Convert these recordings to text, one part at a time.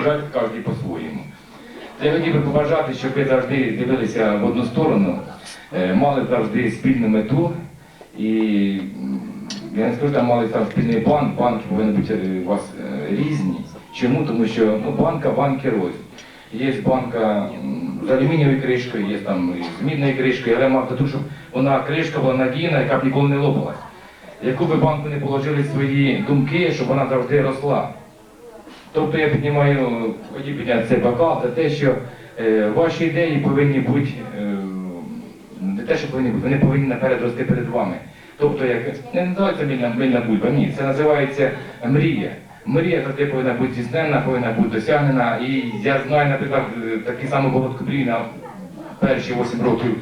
їжджати кожен по-своєму. Я хотів би побажати, щоб ви завжди дивилися в одну сторону, е, мали завжди спільну мету і я не скажу, там мали там спільний банк, банки повинні бути е, у вас е, різні. Чому? Тому що ну, банка, банки рознь. Є банка з алюмінієвою кришкою, є там з мідною кришкою, але мав тому, щоб вона кришка була надійна, яка б ніколи не лопалась. Яку би банку не положили свої думки, щоб вона завжди росла. Тобто я піднімаю, підняти цей бокал за те, що е, ваші ідеї повинні бути, е, не те, що повинні бути, вони повинні наперед рости перед вами. Тобто, як не називається мильна, мильна бульба, ні, це називається мрія. Мрія завжди повинна бути здійснена, повинна бути досягнена. І я знаю, наприклад, е, такі самі Болотко на перші 8 років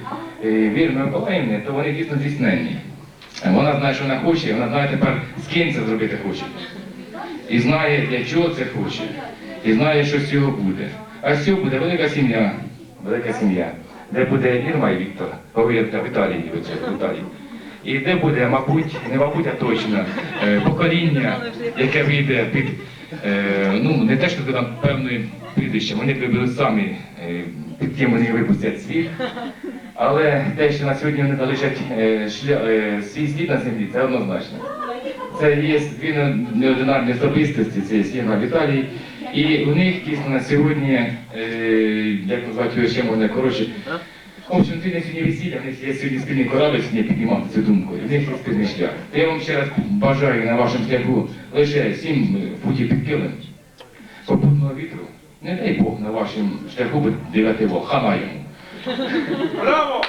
е, Вірної Миколаївни, то вони дійсно здійсненні. Вона знає, що вона хоче, вона знає тепер, з ким це зробити хоче і знає, для чого це хоче, і знає, що з цього буде. А з цього буде велика сім'я, велика сім'я, де буде Ірма і Віктор, Віталій, вибачте, Віталій. І де буде, мабуть, не мабуть, а точно, е, покоління, яке вийде під, е, ну, не те, що там певною прізвищем, вони виберуть самі, е, під ким вони випустять світ. Але те, що на сьогодні вони залишать свій слід на землі, це однозначно. Це є дві неординарні особистості, це є Сіна Віталій. І у них дійсно на сьогодні, е, як назвати його ще можна коротше, в общем, дві на сьогодні весілля, в них є сьогодні спільний корабль, сьогодні піднімав цю думку, і в них є спільний шлях. Я вам ще раз бажаю на вашому шляху лише сім путів під килим, попутного вітру. Не дай Бог на вашому шляху буде дев'ятий вол, хана йому. Браво!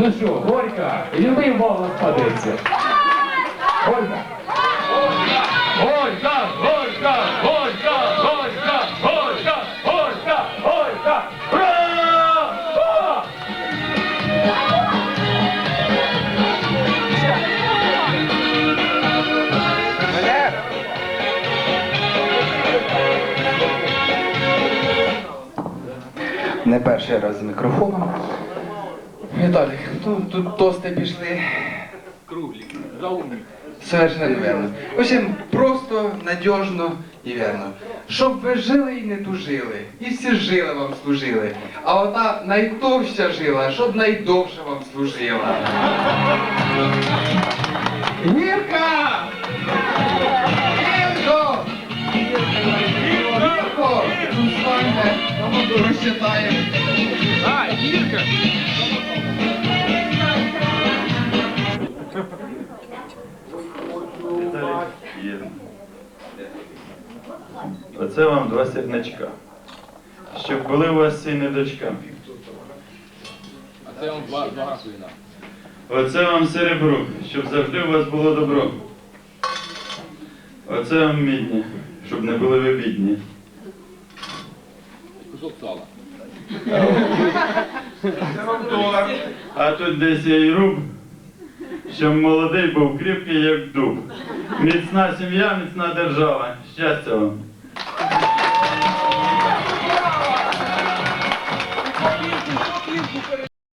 Ну що, Горька, любий голос падеться. Не перший раз з мікрофоном. Віталік, ну тут тости пішли. Круглі. Совершенно верно. В общем, просто, надіжно і верно. Щоб ви жили і не тужили, і всі жили вам служили. А ота найтовща жила, щоб найдовше вам служила. Гірка! Тут станьте, кому розчитаємо. А, Ірка! Оце вам два сірничка. Щоб були у вас сини дочка. А це вам два, два сина. Оце вам серебро, щоб завжди у вас було добро. Оце вам мідні, щоб не були ви бідні. Кусок. А тут десь я й руб, щоб молодий був кріпкий, як дуб. Міцна сім'я, міцна держава. Щастя вам.